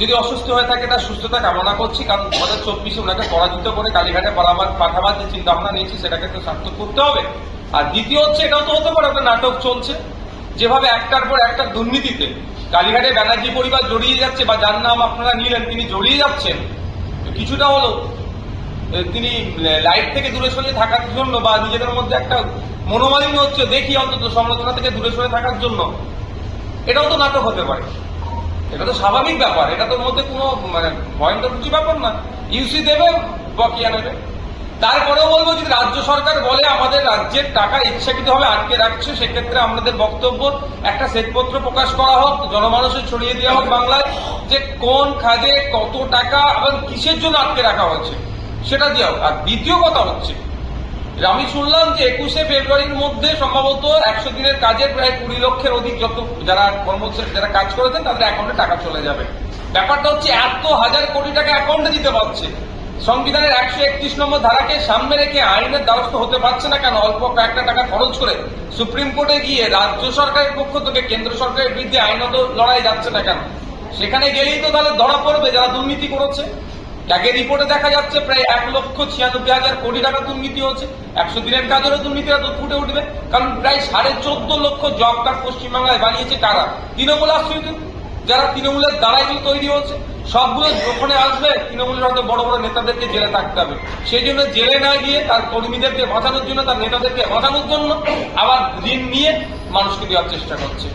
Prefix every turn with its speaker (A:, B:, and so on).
A: যদি অসুস্থ হয়ে থাকে, তার সুস্থতা কামনা করছি, কারণ দু হাজার চব্বিশে ওনাকে পরাজিত করে কালীঘাটে পালাবার পাঠাবার যে চিন্তা ভাবনা নিয়েছি, সেটাকে তো সার্থক করতে হবে। আর দ্বিতীয় হচ্ছে, এটাও তো হতে পারে, একটা নাটক চলছে। যেভাবে একটার পর একটা দুর্নীতিতে কালীঘাটে ব্যানার্জি পরিবার জড়িয়ে যাচ্ছে, বা যার নাম আপনারা নিলেন, তিনি জড়িয়ে যাচ্ছেন, কিছুটা হলো তিনি লাইট থেকে দূরে সরে থাকার জন্য, বা নিজেদের মধ্যে একটা মনোমালিন্য হচ্ছে, দেখি অন্তত সমালোচনা থেকে দূরে সরে থাকার জন্য। এটাও তো নাটক হতে পারে। এটা তো স্বাভাবিক ব্যাপার, এটা তোর মধ্যে কোনো মানে ভয়ঙ্কর কিছু ব্যাপার না ইউসি দেবে, বকিয়া নেবে তারপরেও বলব, যদি রাজ্য সরকার বলে আমাদের রাজ্যের টাকা ইচ্ছাকৃতভাবে আটকে রাখছে, সেক্ষেত্রে আমাদের বক্তব্য, একটা শ্বেতপত্র প্রকাশ করা হোক, জনমানুষে ছড়িয়ে দেওয়া হোক বাংলায়, যে কোন খাদে কত টাকা এবং কিসের জন্য আটকে রাখা হচ্ছে, সেটা দেওয়া হোক। আর দ্বিতীয় কথা হচ্ছে আমি শুনলাম যে একুশে ফেব্রুয়ারির মধ্যে সম্ভবত একশো দিনের কাজের প্রায় কুড়ি লক্ষের অধিক যত যারা কর্মচারী, যারা কাজ করেছেন, তাদের অ্যাকাউন্টে টাকা চলে যাবে। ব্যাপারটা হচ্ছে এত হাজার কোটি টাকা অ্যাকাউন্টে দিতে পারছে। সংবিধানের একশো একত্রিশ নম্বর ধারাকে সামনে রেখে আইনের দ্বারস্থ হতে পারছে না কেন? অল্প কয়েকটা টাকা খরচ করে সুপ্রিম কোর্টে গিয়ে রাজ্য সরকারের পক্ষ থেকে কেন্দ্র সরকারের বিরুদ্ধে আইনত লড়াই যাচ্ছে না কেন? সেখানে গেলেই তো তাহলে ধরা পড়বে যারা দুর্নীতি করেছে। আগে রিপোর্টে দেখা যাচ্ছে প্রায় এক লক্ষ ছিয়ানব্বই হাজার কোটি টাকা দুর্নীতি হচ্ছে। একশো দিনের কাজেরও দুর্নীতিটা তো ফুটে উঠবে। কারণ প্রায় সাড়ে চোদ্দ লক্ষ জব কার্ড পশ্চিমবাংলায় বানিয়েছে কারা? তৃণমূল আশ্রিত যারা তৃণমূলের দ্বারা এগুলো তৈরি হচ্ছে, সবগুলো ওখানে আসবে, তৃণমূলের হয়তো বড় বড় নেতাদেরকে জেলে থাকতে হবে। সেই জন্য জেলে না গিয়ে তার কর্মীদেরকে বাঁচানোর জন্য, তার নেতাদেরকে বাঁচানোর জন্য আবার ঋণ নিয়ে মানুষকে দেওয়ার চেষ্টা করছে।